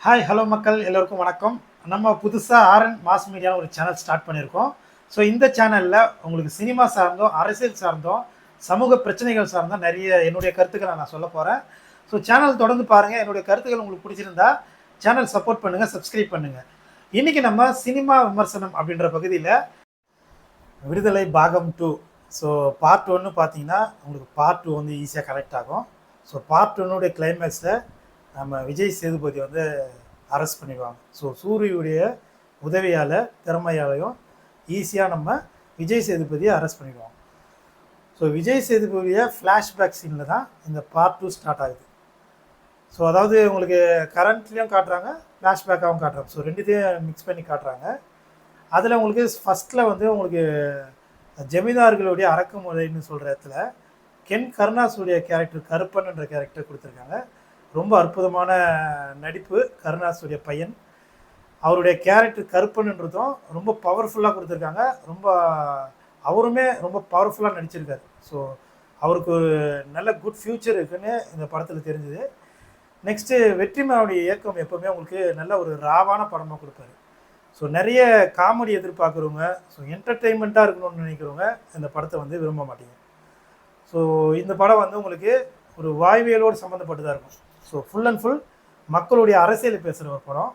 Hi hello மக்கள் எல்லோருக்கும் வணக்கம். நம்ம புதுசாக ஆர்என் மாஸ் மீடியாவில் ஒரு சேனல் ஸ்டார்ட் பண்ணியிருக்கோம். ஸோ இந்த சேனலில் உங்களுக்கு சினிமா சார்ந்தோம் அரசியல் சார்ந்தோம் சமூக பிரச்சனைகள் சார்ந்தோ நிறைய என்னுடைய கருத்துக்களை நான் சொல்ல போகிறேன் ஸோ சேனல் தொடர்ந்து பாருங்கள் என்னுடைய கருத்துக்கள் உங்களுக்கு பிடிச்சிருந்தா சேனல் சப்போர்ட் பண்ணுங்கள் சப்ஸ்கிரைப் பண்ணுங்கள் இன்றைக்கி நம்ம சினிமா விமர்சனம் அப்படின்ற பகுதியில் விடுதலை பாகம் டூ ஸோ பார்ட் ஒன்று பார்த்தீங்கன்னா உங்களுக்கு பார்ட் டூ வந்து ஈஸியாக கனெக்ட் ஆகும். ஸோ பார்ட் ஒன்னுடைய கிளைமேக்ஸில் நம்ம விஜய் சேதுபதி வந்து அரெஸ்ட் பண்ணிடுவாங்க. ஸோ சூரியுடைய உதவியால் திறமையாலையும் ஈஸியாக நம்ம விஜய் சேதுபதியை அரெஸ்ட் பண்ணிடுவோம். ஸோ விஜய் சேதுபதியை ஃப்ளாஷ்பேக் சீனில் தான் இந்த பார்ட் டூ ஸ்டார்ட் ஆகுது. ஸோ அதாவது உங்களுக்கு கரண்ட்லேயும் காட்டுறாங்க ஃப்ளாஷ்பேக்காகவும் காட்டுறாங்க. ஸோ ரெண்டுத்தையும் மிக்ஸ் பண்ணி காட்டுறாங்க. அதில் உங்களுக்கு ஃபஸ்ட்டில் வந்து உங்களுக்கு ஜமீன்தார்களுடைய அடக்குமுறைன்னு சொல்கிற இடத்துல கென் கருணாஸுடைய கேரக்டர் கருப்பன்ன்ற கேரக்டர் கொடுத்துருக்காங்க. ரொம்ப அற்புதமான நடிப்பு. கருணாசுடைய பையன். அவருடைய கேரக்டர் கருப்பன்ன்றதும் ரொம்ப பவர்ஃபுல்லாக கொடுத்துருக்காங்க. ரொம்ப அவருமே ரொம்ப பவர்ஃபுல்லாக நடிச்சிருக்காரு. ஸோ அவருக்கு ஒரு நல்ல குட் ஃப்யூச்சர் இருக்குன்னு இந்த படத்தில் தெரிஞ்சுது. நெக்ஸ்ட்டு வெற்றிமாவுடைய இயக்கம் எப்போவுமே உங்களுக்கு நல்ல ஒரு ராவான படமாக கொடுப்பாரு. ஸோ நிறைய காமெடி எதிர்பார்க்குறவங்க ஸோ என்டர்டெயின்மெண்ட்டாக இருக்கணும்னு நினைக்கிறவங்க இந்த படத்தை வந்து விரும்ப மாட்டீங்க. ஸோ இந்த படம் வந்து உங்களுக்கு ஒரு வாய்வியலோடு சம்மந்தப்பட்டு தான் இருக்கும். ஸோ ஃபுல் அண்ட் ஃபுல் மக்களுடைய அரசியல் பேசுகிற ஒரு படம்.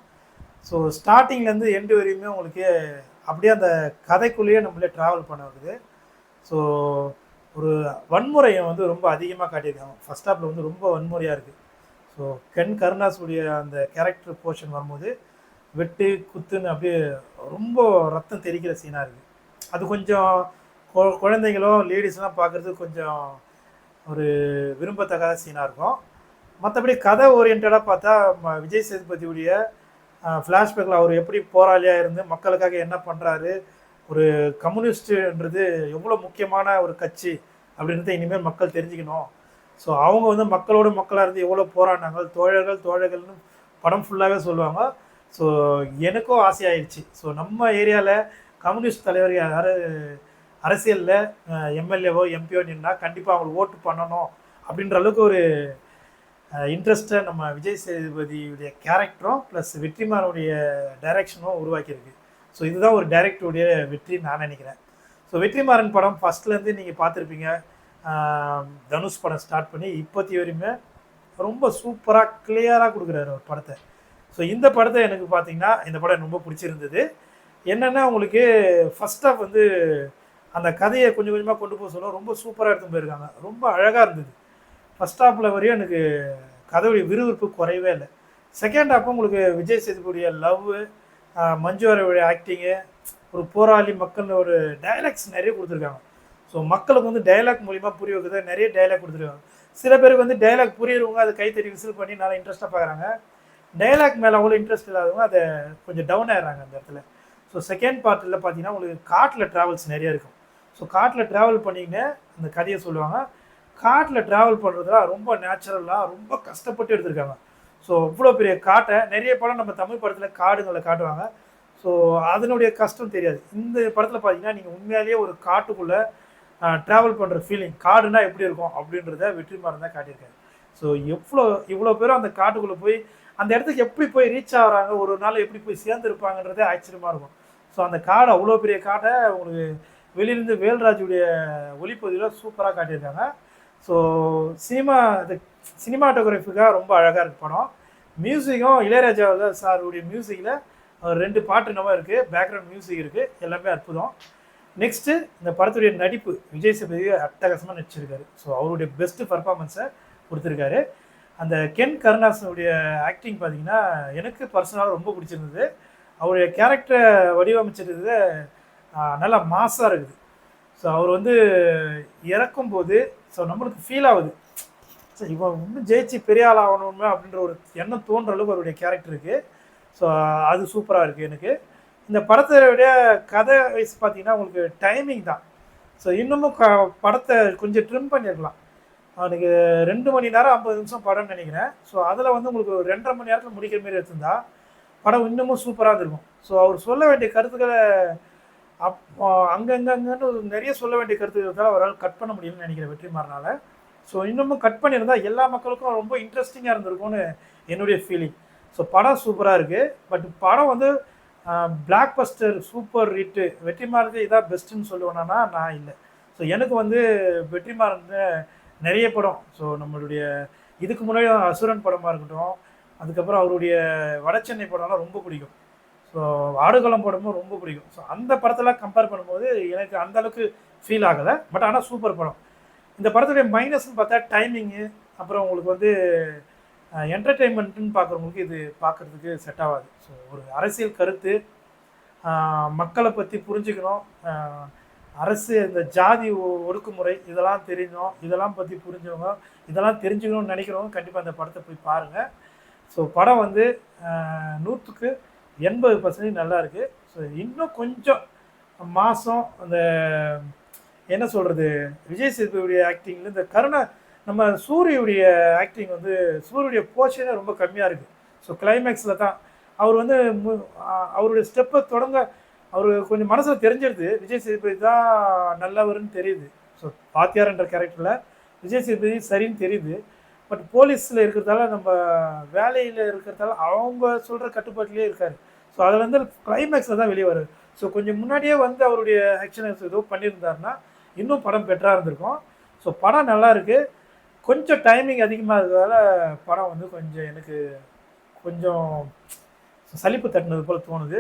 ஸோ ஸ்டார்டிங்லேருந்து எண்டு வரையுமே உங்களுக்கு அப்படியே அந்த கதைக்குள்ளேயே நம்மளே ட்ராவல் பண்ண வருது. ஸோ ஒரு வன்முறையை வந்து ரொம்ப அதிகமாக காட்டியிருக்காங்க. ஃபஸ்ட் ஹாப்பில் வந்து ரொம்ப வன்முறையாக இருக்குது ஸோ கென் கருணாஸுடைய அந்த கேரக்டர் போர்ஷன் வரும்போது வெட்டு குத்துன்னு அப்படியே ரொம்ப ரத்தம் தெரிக்கிற சீனாக இருக்குது அது கொஞ்சம் கொ- குழந்தைங்களோ லேடிஸ்லாம் பார்க்குறது கொஞ்சம் ஒரு விரும்பத்தகாத சீனாக இருக்கும். மற்றபடி கதை ஓரியன்டாக பார்த்தா விஜய் சேதுபதியுடைய ஃப்ளாஷ்பேக்கில் அவர் எப்படி போராளியாக இருந்து மக்களுக்காக என்ன பண்ணுறாரு ஒரு கம்யூனிஸ்ட்ன்றது எவ்வளோ முக்கியமான ஒரு கட்சி அப்படின்றத இனிமேல் மக்கள் தெரிஞ்சுக்கணும். ஸோ அவங்க வந்து மக்களோட மக்களாக இருந்து எவ்வளோ போராடினாங்க தோழர்கள் தோழர்கள்னு படம் ஃபுல்லாகவே சொல்லுவாங்க. ஸோ எனக்கும் ஆசையாயிடுச்சு ஸோ நம்ம ஏரியாவில் கம்யூனிஸ்ட் தலைவர் யார்? அரசியலில் எம்எல்ஏவோ எம்பியோ நின்னா கண்டிப்பாக அவங்களுக்கு ஓட்டு பண்ணணும் அப்படின்ற அளவுக்கு ஒரு இன்ட்ரெஸ்ட்டை நம்ம விஜய் சேதுபதியுடைய கேரக்டரும் ப்ளஸ் வெற்றிமாறனுடைய டைரக்ஷனும் உருவாக்கியிருக்கு. ஸோ இதுதான் ஒரு டைரக்டருடைய வெற்றி நான் நினைக்கிறேன். ஸோ வெற்றிமாறன் படம் ஃபஸ்ட்லேருந்து நீங்கள் பார்த்துருப்பீங்க. தனுஷ் படம் ஸ்டார்ட் பண்ணி இப்போத்தி வரையுமே ரொம்ப சூப்பராக கிளியராக கொடுக்குறாரு ஒரு படத்தை. ஸோ இந்த படத்தை எனக்கு பார்த்தீங்கன்னா இந்த படம் ரொம்ப பிடிச்சிருந்தது. என்னென்னா உங்களுக்கு ஃபஸ்ட் ஆஃப் வந்து அந்த கதையை கொஞ்சம் கொஞ்சமாக கொண்டு போக சொல்ல ரொம்ப சூப்பராக எடுத்து போயிருக்காங்க. ரொம்ப அழகாக இருந்தது. ஃபஸ்ட் ஹாப்பில் வரையும் எனக்கு கதையுடைய விறுவிறுப்பு குறையவே இல்லை. செகண்ட் ஹாப் உங்களுக்கு விஜய் சேதுபதிய லவ் மஞ்சு வாரியருடைய ஆக்டிங்கு ஒரு போராளி மக்கள் ஒரு டைலாக்ஸ் நிறைய கொடுத்துருக்காங்க. ஸோ மக்களுக்கு வந்து டைலாக் மூலிமா புரிய வைக்கிறது நிறைய டைலாக் கொடுத்துருக்காங்க. சில பேருக்கு வந்து டைலாக் புரியுறவங்க அதை கைத்தறி விசில் பண்ணி நல்லா இன்ட்ரெஸ்ட்டாக பார்க்குறாங்க. டைலாக் மேலே அவ்வளோ இன்ட்ரெஸ்ட் இல்லாதவங்க அதை கொஞ்சம் டவுன் ஆகிறாங்க அந்த இடத்துல. ஸோ செகண்ட் பார்ட்டில் பார்த்தீங்கன்னா உங்களுக்கு காட்டில் ட்ராவல்ஸ் நிறைய இருக்கும். ஸோ காட்டில் ட்ராவல் பண்ணிங்கன்னா அந்த கதையை சொல்லுவாங்க. காட்டில் ட்ராவல் பண்ணுறதுலாம் ரொம்ப நேச்சுரலாக ரொம்ப கஷ்டப்பட்டு எடுத்திருக்காங்க. ஸோ இவ்வளோ பெரிய காட்டை நிறைய படம் நம்ம தமிழ் படத்தில் காடுங்களை காட்டுவாங்க. ஸோ அதனுடைய கஷ்டம் தெரியாது. இந்த படத்தில் பார்த்தீங்கன்னா நீங்கள் உண்மையாலேயே ஒரு காட்டுக்குள்ளே ட்ராவல் பண்ணுற ஃபீலிங் காடுனா எப்படி இருக்கும் அப்படின்றத வெற்றிமாறன் தான் காட்டியிருக்காரு. ஸோ எவ்வளோ இவ்வளோ பேரும் அந்த காட்டுக்குள்ளே போய் அந்த இடத்துக்கு எப்படி போய் ரீச் ஆகுறாங்க ஒரு நாள் எப்படி போய் சேர்ந்துருப்பாங்கன்றதே ஆச்சரியமாக இருக்கும். ஸோ அந்த காடு அவ்வளோ பெரிய காட்டை உங்களுக்கு வெளியிலேருந்து வேல்ராஜுடைய ஒளிப்பதிவில் சூப்பராக காட்டியிருக்காங்க. ஸோ சினிமா இது சினிமாட்டோகிராஃபிக்காக ரொம்ப அழகாக இருக்கு படம். மியூசிக்கும் இளையராஜாவில் சாருடைய மியூசிக்கில் ரெண்டு பாட்டு நம்ம இருக்குது பேக்ரவுண்ட் மியூசிக் இருக்குது எல்லாமே அற்புதம். நெக்ஸ்ட்டு இந்த படத்துடைய நடிப்பு. விஜய் சேதுபதி அட்டகாசமாக நடிச்சிருக்காரு. ஸோ அவருடைய பெஸ்ட்டு பர்ஃபார்மன்ஸை கொடுத்துருக்காரு. அந்த கென் கருணாசனுடைய ஆக்டிங் பார்த்தீங்கன்னா எனக்கு பர்சனலாக ரொம்ப பிடிச்சிருந்தது. அவருடைய கேரக்டரை வடிவமைச்சிருந்தது நல்லா மாஸாக இருக்குது. ஸோ அவர் வந்து இறக்கும் போது ஸோ நம்மளுக்கு ஃபீல் ஆகுது. ஸோ இவன் இன்னும் ஜெயிச்சு பெரிய ஆள் ஆகணுமே அப்படின்ற ஒரு எண்ணம் தோன்ற அளவுக்கு அவருடைய கேரக்டர் இருக்குது ஸோ அது சூப்பராக இருக்குது எனக்கு. இந்த படத்தோடைய கதை வைஸ் பார்த்தீங்கன்னா உங்களுக்கு டைமிங் தான். ஸோ இன்னமும் க படத்தை கொஞ்சம் ட்ரிம் பண்ணியிருக்கலாம் அவனுக்கு ரெண்டு மணி நேரம் ஐம்பது நிமிஷம் படம்னு நினைக்கிறேன். ஸோ அதில் வந்து உங்களுக்கு ஒரு ரெண்டரை மணி நேரத்தில் முடிக்கிற மாதிரி எடுத்திருந்தா படம் இன்னமும் சூப்பராக இருந்திருக்கும். ஸோ அவர் சொல்ல வேண்டிய கருத்துக்களை அப் அங்கங்கங்கன்னு நிறைய சொல்ல வேண்டிய கருத்து இருந்தால் அவரால் கட் பண்ண முடியும்னு நினைக்கிறேன் வெற்றிமாறனால. ஸோ இன்னமும் கட் பண்ணியிருந்தால் எல்லா மக்களுக்கும் ரொம்ப இன்ட்ரெஸ்டிங்காக இருந்திருக்கும்னு என்னுடைய ஃபீலிங் ஸோ படம் சூப்பராக இருக்குது பட் படம் வந்து block buster super hit Vetrimaaran இதான் பெஸ்ட்டுன்னு சொல்லுவேன்னா நான் இல்லை. ஸோ எனக்கு வந்து வெற்றிமாறன் நிறைய படம். ஸோ நம்மளுடைய இதுக்கு முன்னாடி அசுரன் படமாக இருக்கட்டும் அதுக்கப்புறம் அவருடைய வடச்சென்னை படம்லாம் ரொம்ப பிடிக்கும். ஸோ ஆடுகளம் படமும் ரொம்ப பிடிக்கும். ஸோ அந்த படத்தெல்லாம் கம்பேர் பண்ணும்போது எனக்கு அந்த அளவுக்கு ஃபீல் ஆகலை. பட் ஆனால் சூப்பர் படம். இந்த படத்துடைய மைனஸ்னு பார்த்தா டைமிங்கு அப்புறம் உங்களுக்கு வந்து என்டர்டெயின்மெண்ட்டுன்னு பார்க்குறவங்களுக்கு இது பார்க்குறதுக்கு செட் ஆகாது. ஸோ ஒரு அரசியல் கருத்து மக்களை பற்றி புரிஞ்சுக்கணும். அரசு இந்த ஜாதி ஒடுக்குமுறை இதெல்லாம் தெரியணும் இதெல்லாம் பற்றி புரிஞ்சவங்க இதெல்லாம் தெரிஞ்சுக்கணும்னு நினைக்கிறவங்க கண்டிப்பாக அந்த படத்தை போய் பாருங்கள் ஸோ படம் வந்து நூற்றுக்கு எண்பது பர்சன்டேஜ் நல்லா இருக்குது ஸோ இன்னும் கொஞ்சம் மாதம் அந்த என்ன சொல்கிறது விஜய் சேதுபதியுடைய ஆக்டிங்கில் இந்த கருணை நம்ம சூரியுடைய ஆக்டிங் வந்து சூரியுடைய போர்ஷனே ரொம்ப கம்மியாக இருக்குது ஸோ கிளைமேக்ஸில் தான். அவர் வந்து மு- அவருடைய ஸ்டெப்பை தொடங்க அவர் கொஞ்சம் மனசில் தெரிஞ்சிருது. விஜய் சேதுபதி தான் நல்லவர்னு தெரியுது. ஸோ பாத்தியார் என்ற கேரக்டரில் விஜய் சேதுபதி சரின்னு தெரியுது. பட் போலீஸில் இருக்கிறதால நம்ம வேலையில் இருக்கிறதால அவங்க சொல்கிற கட்டுப்பாட்டிலே இருக்கார். ஸோ அதில் வந்து கிளைமேக்ஸில் தான் வெளியே வருது ஸோ கொஞ்சம் முன்னாடியே வந்து அவருடைய ஆக்ஷன் ஏதோ பண்ணியிருந்தாருன்னா இன்னும் படம் பெட்டராக இருந்திருக்கும். ஸோ படம் நல்லா இருக்குது கொஞ்சம் டைமிங் அதிகமாக இருக்கிறதால படம் வந்து கொஞ்சம் எனக்கு கொஞ்சம் சலிப்பு தட்டினது போல் தோணுது.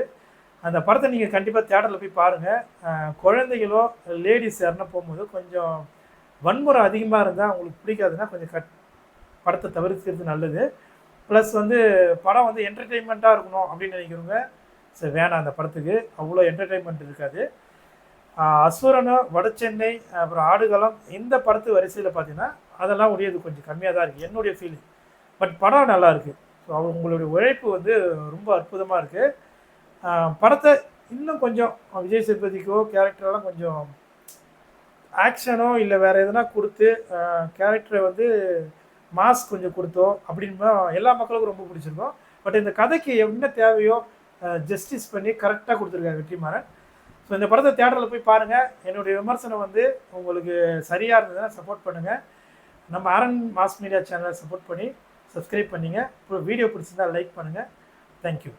அந்த படத்தை நீங்கள் கண்டிப்பாக தேட்டரில் போய் பாருங்கள் குழந்தைகளோ லேடிஸ் யாருன்னா போகும்போது கொஞ்சம் வன்முறை அதிகமாக இருந்தால் உங்களுக்கு பிடிக்காதுன்னா கொஞ்சம் கட் படத்தை தவிர்க்கிறது நல்லது. ப்ளஸ் வந்து படம் வந்து என்டர்டெயின்மெண்ட்டாக இருக்கணும் அப்படின்னு நினைக்கிறவங்க சரி வேணாம் அந்த படத்துக்கு. அவ்வளோ என்டர்டெயின்மெண்ட் இருக்காது. ஆஹ் வடச்சென்னை அப்புறம் ஆடுகளம் இந்த படத்து வரிசையில் பார்த்தீங்கன்னா அதெல்லாம் உடையது கொஞ்சம் கம்மியாக தான் இருக்குது என்னுடைய ஃபீலிங் பட் படம் நல்லா இருக்குது ஸோ உங்களுடைய உழைப்பு வந்து ரொம்ப அற்புதமாக இருக்குது படத்தை இன்னும் கொஞ்சம் விஜய் சேதுபதிக்கோ கேரக்டரெல்லாம் கொஞ்சம் ஆக்ஷனோ இல்லை வேறு எதனா கொடுத்து கேரக்டரை வந்து மாஸ் கொஞ்சம் கொடுத்தோம் அப்படின்னு எல்லா மக்களுக்கும் ரொம்ப பிடிச்சிருக்கும். பட் இந்த கதைக்கு என்ன தேவையோ ஜஸ்டிஸ் பண்ணி கரெக்டாக கொடுத்துருக்காரு வெற்றிமாறன். ஸோ இந்த படத்தை தேட்டரில் போய் பாருங்கள் என்னுடைய விமர்சனம் வந்து உங்களுக்கு சரியாக இருந்ததுன்னா சப்போர்ட் பண்ணுங்கள் நம்ம அரண் மாஸ் மீடியா சேனலை சப்போர்ட் பண்ணி சப்ஸ்கிரைப் பண்ணிங்க. அப்புறம் வீடியோ பிடிச்சிருந்தா லைக் பண்ணுங்கள் தேங்க்யூ